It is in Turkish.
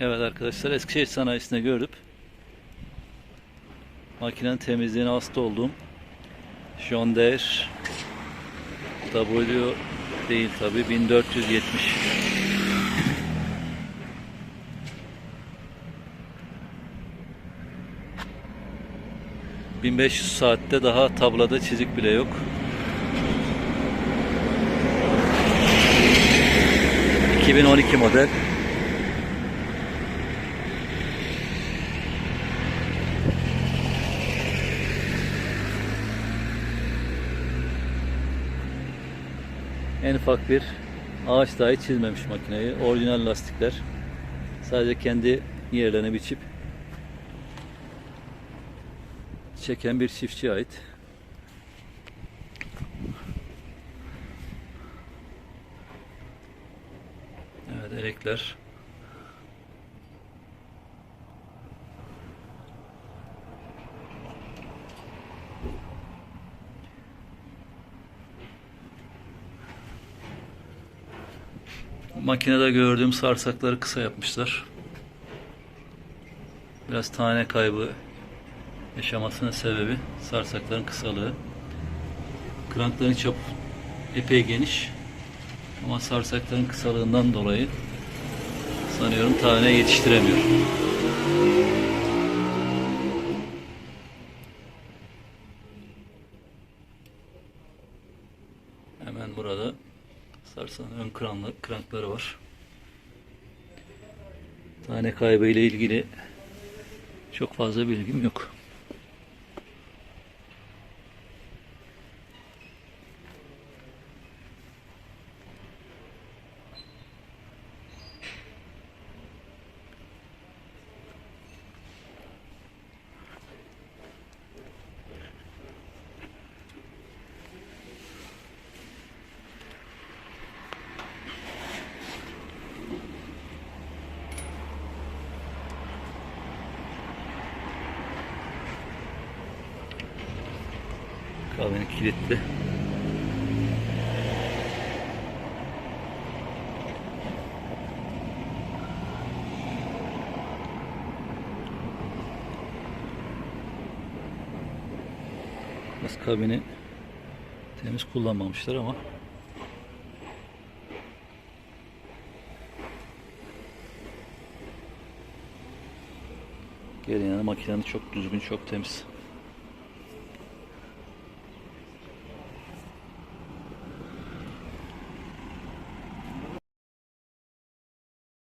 Evet arkadaşlar Eskişehir sanayisinde gördük. Makinenin temizliğine hasta oldum. John Deere W değil tabi 1470 1500 saatte daha tablada çizik bile yok. 2012 model. En ufak bir ağaç dahi çizmemiş makineyi. Orijinal lastikler. Sadece kendi yerlerine biçip çeken bir çiftçiye ait. Evet elekler. Makinede gördüğüm sarsakları kısa yapmışlar. Biraz tane kaybı yaşamasının sebebi sarsakların kısalığı. Krankların çapı epey geniş. Ama sarsakların kısalığından dolayı sanıyorum tane yetiştiremiyor. Hemen burada sarsan ön krankları var. Tane kaybı ile ilgili çok fazla bilgim yok. Kahvenin kilitli. Biraz kabini temiz kullanmamışlar ama Gelin yani makinenin çok düzgün, çok temiz.